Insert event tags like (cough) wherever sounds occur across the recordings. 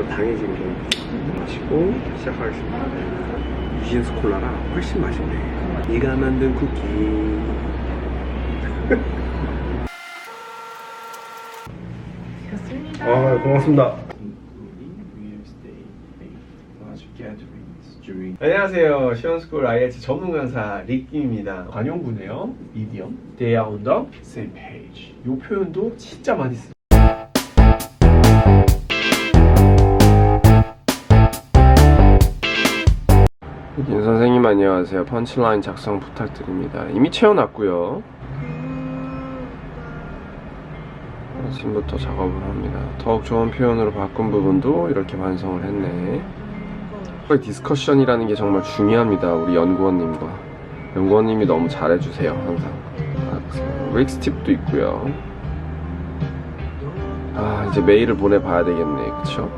그래서 당해진 게 마시고 시작하겠습니다. 유진스 콜라라 훨씬 맛있네. 네가 만든 쿠키. 아 고맙습니다. 안녕하세요. 시원스쿨 IH 전문 강사 릭기입니다. 관용구네요. 미디엄. They are on the same page. 이 표현도 진짜 많이 쓰요. 윤 선생님 안녕하세요. 펀치라인 작성 부탁드립니다. 이미 채워놨고요. 아침부터 작업을 합니다. 더욱 좋은 표현으로 바꾼 부분도 이렇게 완성을 했네. 디스커션이라는 게 정말 중요합니다. 우리 연구원님과. 연구원님이 너무 잘해주세요. 항상. 릭스 팁도 있고요. 아 이제 메일을 보내봐야 되겠네. 그쵸?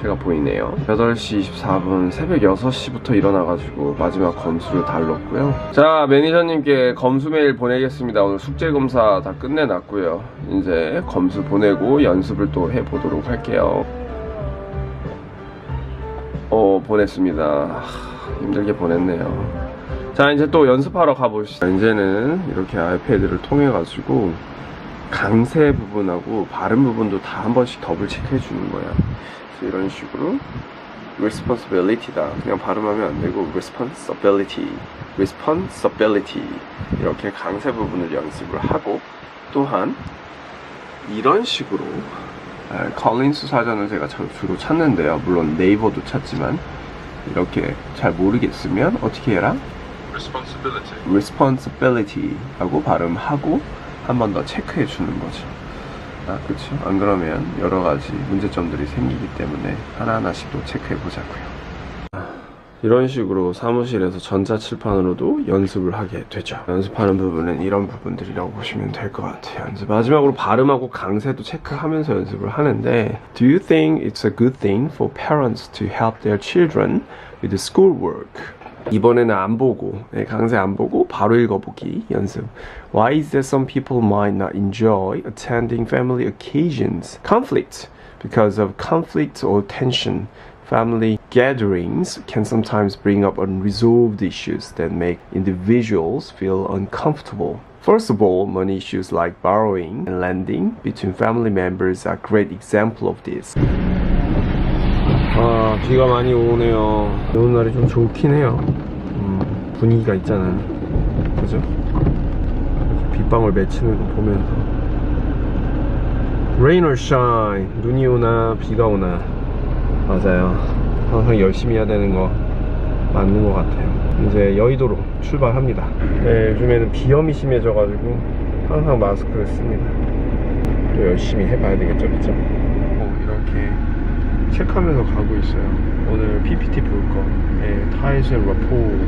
제가 보이네요. 8시 24분 새벽 6시부터 일어나가지고 마지막 검수를 달렀고요. 자, 매니저님께 검수 메일 보내겠습니다. 오늘 숙제 검사 다 끝내놨고요. 이제 검수 보내고 연습을 또 해보도록 할게요. 어, 보냈습니다. 하, 힘들게 보냈네요. 자, 이제 또 연습하러 가보시죠. 이제는 이렇게 아이패드를 통해 가지고 강세 부분하고 발음 부분도 다 한 번씩 더블 체크해 주는 거야. 이런 식으로 responsibility다. 그냥 발음하면 안 되고 responsibility, responsibility 이렇게 강세 부분을 연습을 하고 또한 이런 식으로 아, 컬린스 사전을 제가 저- 주로 찾는데요. 물론 네이버도 찾지만 이렇게 잘 모르겠으면 어떻게 해라? responsibility. responsibility 하고 발음하고 한 번 더 체크해 주는 거죠. 아, 그쵸? 안 그러면 여러 가지 문제점들이 생기기 때문에 하나하나씩 또 체크해 보자고요. 아, 이런 식으로 사무실에서 전자칠판으로도 연습을 하게 되죠. 연습하는 부분은 이런 부분들이라고 보시면 될 것 같아요. 이제 마지막으로 발음하고 강세도 체크하면서 연습을 하는데 Do you think it's a good thing for parents to help their children with schoolwork? 이번에는 안 보고 네, 강세 안 보고 바로 읽어보기 연습. Why is that some people might not enjoy attending family occasions? Conflict. Because of conflict or tension, family gatherings can sometimes bring up unresolved issues that make individuals feel uncomfortable. First of all, money issues like borrowing and lending between family members are great example of this. 아, 비가 많이 오네요. 비 오는 날이 좀 좋긴 해요. 음, 분위기가 있잖아. 그죠? 빗방울 맺히는 거 보면서. Rain or shine. 눈이 오나, 비가 오나. 맞아요. 항상 열심히 해야 되는 거 맞는 것 같아요. 이제 여의도로 출발합니다. 네, 요즘에는 비염이 심해져가지고 항상 마스크를 씁니다. 또 열심히 해봐야 되겠죠, 그죠? 어, 이렇게 체크하면서 가고 있어요. 오늘 PPT 볼 거. 예, 타이즈 라포.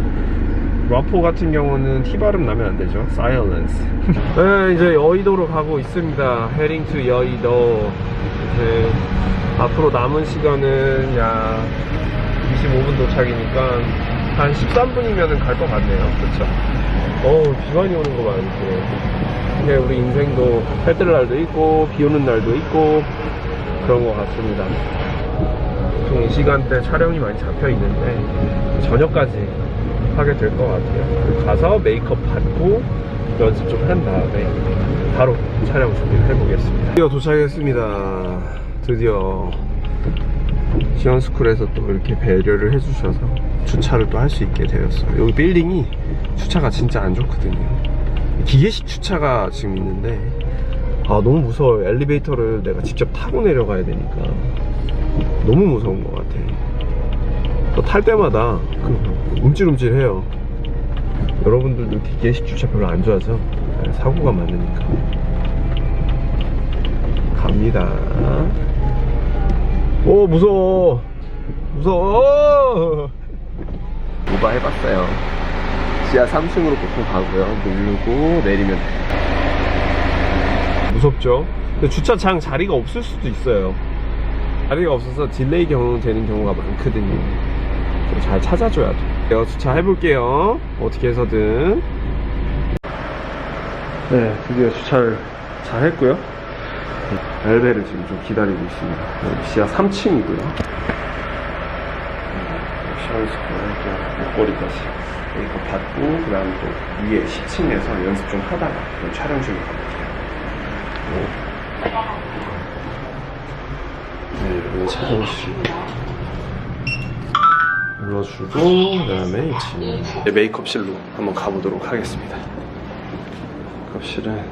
라포 같은 경우는 T 발음 나면 안 되죠. Silence. (laughs) 네, 이제 여의도로 가고 있습니다. heading to 여의도. 이제 앞으로 남은 시간은 약 25분 도착이니까 한 13분이면 갈 것 같네요. 그쵸? 어우, 비 많이 오는 거 봐, 이렇게. 근데 우리 인생도 해뜰 날도 있고, 비 오는 날도 있고, 그런 것 같습니다. 보통 이 시간대 촬영이 많이 잡혀 있는데 저녁까지 하게 될 것 같아요. 가서 메이크업 받고 연습 좀 한 다음에 바로 촬영 준비를 해보겠습니다. 드디어 도착했습니다. 드디어 시원스쿨에서 또 이렇게 배려를 해주셔서 주차를 또 할 수 있게 되었어요. 여기 빌딩이 주차가 진짜 안 좋거든요. 기계식 주차가 지금 있는데 아 너무 무서워요. 엘리베이터를 내가 직접 타고 내려가야 되니까 너무 무서운 것 같아. 또탈 때마다 그 움찔움찔해요. 여러분들도 기계식 주차 별로 안 좋아하죠? 네, 사고가 많으니까. 갑니다. 오 무서워. 무서워. 우바 해봤어요. 지하 3층으로 보통 가고요. 누르고 내리면. 무섭죠? 근데 주차장 자리가 없을 수도 있어요. 자리가 없어서 딜레이 경우 되는 경우가 많거든요. 좀잘 찾아줘야 돼. 내가 주차 해볼게요. 어떻게 해서든. 네, 드디어 주차를 잘 했고요. 엘베를 지금 좀 기다리고 있습니다. 지하 3층이고요. 샤워스코어 또 목걸이까지 여기서 받고 그 다음에 또 위에 10층에서 연습 좀 하다가 또 촬영실로 가볼게요. 네, 여기 촬영실 눌러주고 그 다음에 지금 메이크업실로 한번 가보도록 하겠습니다. 메이크업실은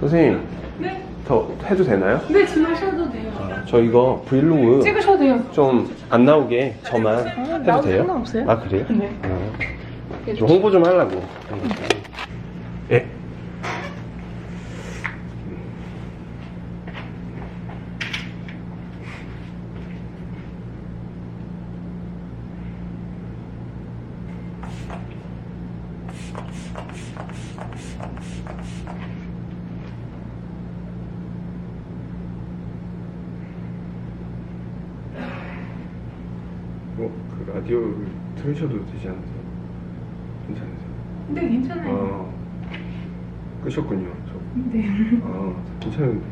선생님 네? 더 해도 되나요? 네, 지금 하셔도 돼요. 저 이거 브이로그 찍으셔도 돼요. 좀 안 나오게 저만 해도 나오고 돼요? 상관없어요. 아 그래요? 네. 어. 좀 홍보 좀 하려고. 예. 어, 그 라디오를 틀으셔도 되지 않으세요? 괜찮으세요? 네, 괜찮아요. 아, 끄셨군요. 저. 네. (laughs) 아, 괜찮은데.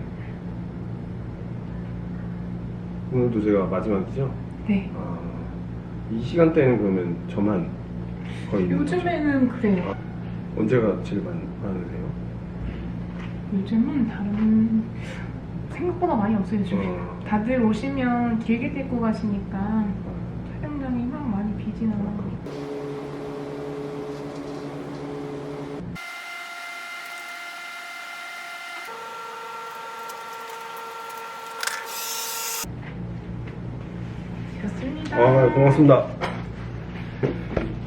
오늘도 제가 마지막이죠? 네. 아, 이 시간대는 그러면 저만 거의 있는 거죠? 요즘에는 그래요. 언제가 제일 많, 많으세요? 요즘은 다른 생각보다 많이 없어요, 요즘에. 어. 다들 오시면 길게 데리고 가시니까 아, 촬영장이 막 많이 비지나. 됐습니다. 아, 고맙습니다.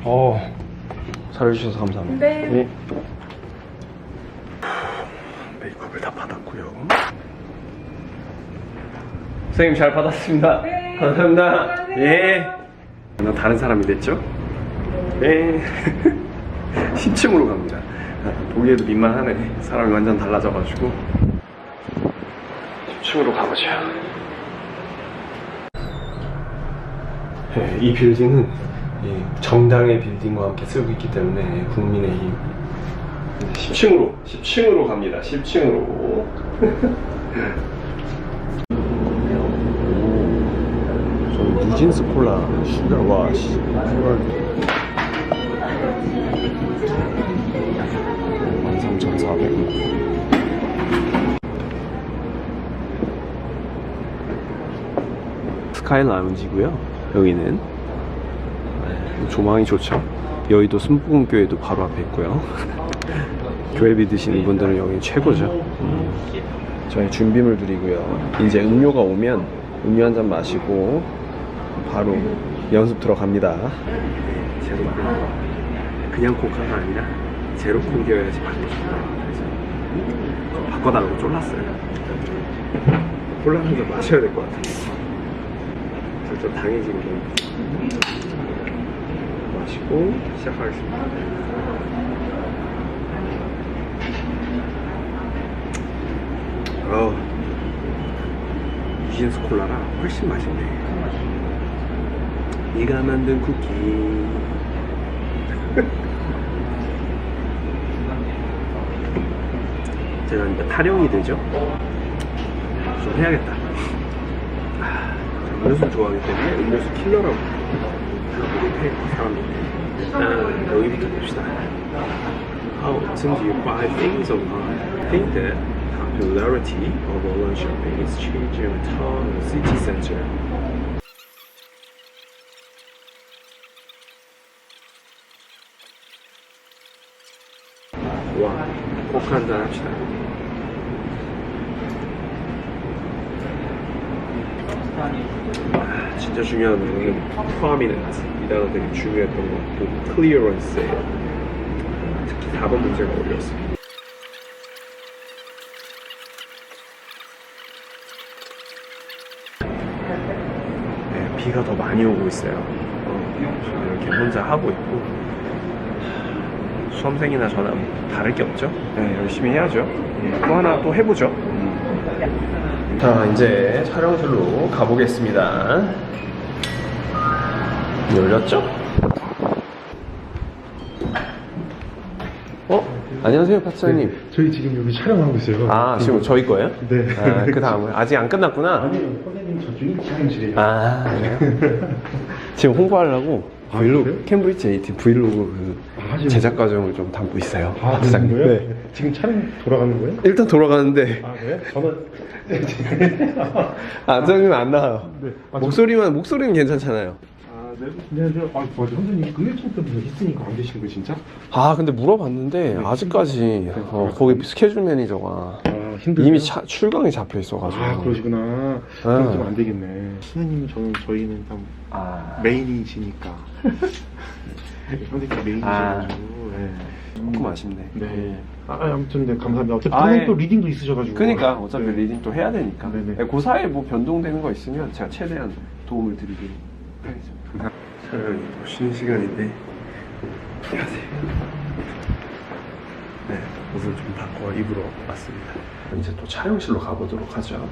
어, 잘해주셔서 감사합니다. 네. 예. 메이크업을 다 받았고요. 선생님 잘 받았습니다. 네. 감사합니다. 예. 나 다른 사람이 됐죠? (laughs) 예. 10층으로 갑니다. 아, 보기에도 민망하네. 사람이 완전 달라져가지고. 10층으로 가보죠. 네, 이 빌딩은 이 정당의 빌딩과 함께 쓰고 있기 때문에 국민의힘 10층으로 10층으로 갑니다. 10층으로. (laughs) 저는 뉴진스 콜라 슈가와 씨. 13,400원. 스카이 라운지고요. 여기는 네, 조망이 좋죠. 여의도 순복음교회도 바로 앞에 있고요. (laughs) 교회 믿으시는 분들은 여기 최고죠. 음. 저희 준비물들이고요. 이제 음료가 오면 음료 한 잔 마시고 바로 연습 들어갑니다. 제로 콜 그냥 코카가 아니라 제로 콜이어야지 받고 싶다. 그래서 좀 바꿔달라고 쫄랐어요. 콜라 한 잔 마셔야 될 것 같아요. 살짝 당해진 게 마시고 시작하겠습니다. 어, 유진스 콜라라 훨씬 맛있네. 네가 만든 쿠키. (laughs) 제가 이제 타령이 되죠. 좀 해야겠다. 아, 음료수 좋아하기 때문에 음료수 킬러라고 해 사람들이 일단 여기부터 봅시다 How often do you buy things online? I think the popularity of online shopping is changing a town and city center 와, 코크 한잔 합시다 진짜 중요한 부분은 prominent 이 단어 되게 중요했던 것 같고 clearance 특히 4번 문제가 어려웠어요 네, 비가 더 많이 오고 있어요. 어, 이렇게 혼자 하고 있고 수험생이나 저나 뭐 다를 게 없죠 네, 열심히 해야죠 네, 또 하나 또 해보죠 자 이제 촬영실로 가보겠습니다 열렸죠? 어? 안녕하세요, 파트장님. 저희 지금 여기 촬영하고 있어요. 아, 지금 저희 거예요? 네. 아, 그 다음은 아직 안 끝났구나. 아니요, 선생님 저쪽이 촬영실이에요. 아, 그래요? (laughs) 지금 홍보하려고 아, 브이로그, 그래요? 캠브리지 에이티 브이로그 그 아, 지금- 제작 과정을 좀 담고 있어요. 아. 그런 거예요? 네. 지금 촬영 돌아가는 거예요? 일단 돌아가는데, 아, 그래요? 저는 (laughs) 아, 저는 안 나와요. 네. 아, 저- 목소리만, 목소리는 괜찮잖아요. 아, 네. 안녕하세요. 아, 맞아. 선생님 금요일 때문에 있으니까 안 되시는 거예요, 진짜? 아, 근데 물어봤는데, 아직까지, 어, 거기 스케줄 매니저가 아, 힘들어요. 이미 차- 출강이 잡혀 있어가지고. 아, 그러시구나. 그럼 좀 안 되겠네. 선생님, 저는 저희는 다 아. 메인이시니까. (laughs) 선생님 메인이셔가지고. 네. 조금 아쉽네. 네. 아, 아무튼 네, 감사합니다. 어차피 아, 선생님 예. 또 리딩도 있으셔가지고. 그니까, 어차피 네. 리딩 또 해야 되니까. 네네. 네, 그 사이에 뭐 변동되는 거 있으면 제가 최대한 도움을 드리도록 하겠습니다. 또 쉬는 시간인데, 안녕하세요. 네, 옷을 좀 바꿔 입으러 왔습니다. 이제 또 촬영실로 가보도록 하죠.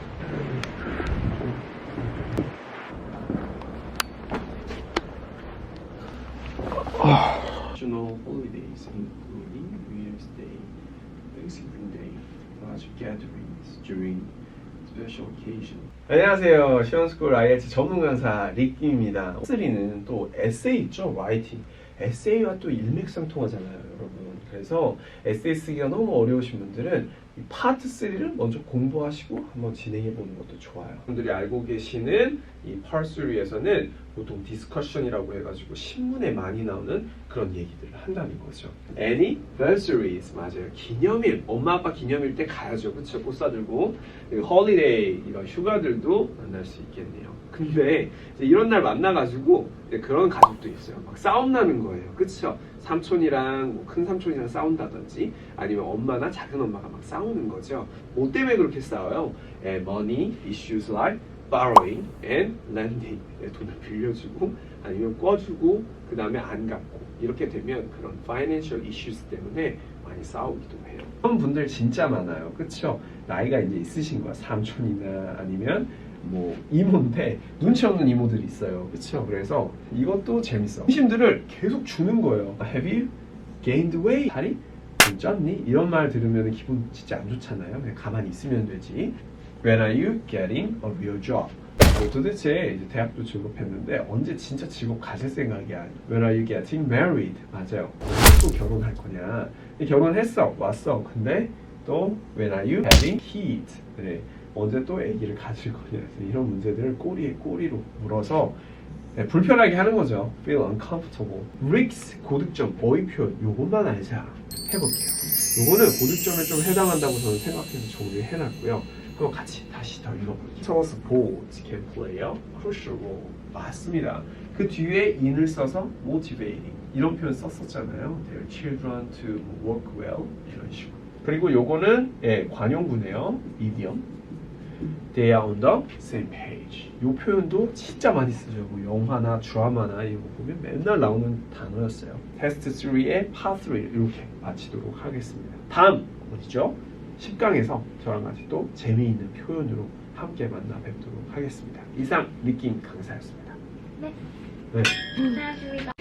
안녕하세요. 시원스쿨 IELTS 전문 강사 릭기입니다. 3는 또 에세이 있죠, 라이팅. 에세이와 또 일맥상통하잖아요, 여러분. 그래서 쓰기가 너무 어려우신 분들은 이 파트 3를 먼저 공부하시고 한번 진행해 보는 것도 좋아요. 분들이 알고 계시는 이 파트 3에서는 보통 디스커션이라고 해가지고 신문에 많이 나오는 그런 얘기들을 한다는 거죠. Anniversaries 맞아요. 기념일, 엄마 아빠 기념일 때 가야죠, 그렇죠? 꽃 사 들고 그리고 holiday 이런 휴가들도 만날 수 있겠네요. 근데 이런 날 만나가지고 그런 가족도 있어요. 막 싸움 나는 거예요, 그렇죠? 삼촌이랑 뭐 큰 삼촌이랑 싸운다든지 아니면 엄마나 작은 엄마가 막 싸우는 거죠. 뭐 때문에 그렇게 싸워요? 예, money issues like borrowing and lending 예, 돈을 빌려주고 아니면 꿔주고 그 다음에 안 갚고 이렇게 되면 그런 financial issues 때문에 많이 싸우기도 해요. 그런 분들 진짜 많아요. 그쵸? 나이가 이제 있으신 거야. 삼촌이나 아니면 뭐 이모인데 눈치 없는 이모들이 있어요. 그쵸? 그래서 이것도 재밌어. 힘들을 계속 주는 거예요. Have you gained weight? 좀 쪘니? 이런 말 들으면 기분 진짜 안 좋잖아요. 그냥 가만히 있으면 되지. When are you getting a real job? 뭐 도대체 이제 대학도 졸업했는데 언제 진짜 직업 가질 생각이야? When are you getting married? 맞아요. 또 결혼할 거냐? 결혼했어, 왔어. 근데 또 When are you having kids? 네. 언제 또 아기를 가질 거냐? 이런 문제들을 꼬리에 꼬리로 물어서 네, 불편하게 하는 거죠. Feel uncomfortable. Rick's 고득점 어휘 표현 요것만 알자 해볼게요. 요거는 고득점에 좀 해당한다고 저는 생각해서 정리를 해놨고요. 그럼 같이 다시 더 읽어볼게요. So sports can play a crucial role. 맞습니다. 그 뒤에 in을 써서 motivating 이런 표현 썼었잖아요. Their children to work well 이런 식으로. 그리고 요거는 예, 관용구네요. idiom. They are on the same page. 이 표현도 진짜 많이 쓰죠. 뭐 영화나 드라마나 이거 보면 맨날 나오는 단어였어요. 테스트 3의 part 3 이렇게 마치도록 하겠습니다. 다음 어디죠? 10강에서 저랑 같이 또 재미있는 표현으로 함께 만나 뵙도록 하겠습니다. 이상 리킹 강사였습니다. 네. 네. 고생하셨습니다.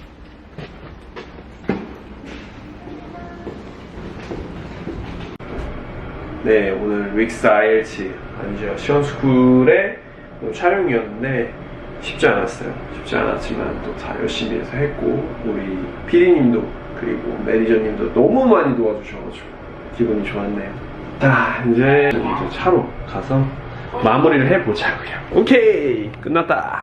네, 오늘 윅스 ILT 아니죠 시원스쿨의 촬영이었는데 쉽지 않았어요. 쉽지 않았지만 또 다 열심히 해서 했고 우리 피디님도 그리고 매니저님도 너무 많이 도와주셔가지고 기분이 좋았네요. 자, 이제 이제 차로 가서 마무리를 해보자고요. 오케이, 끝났다.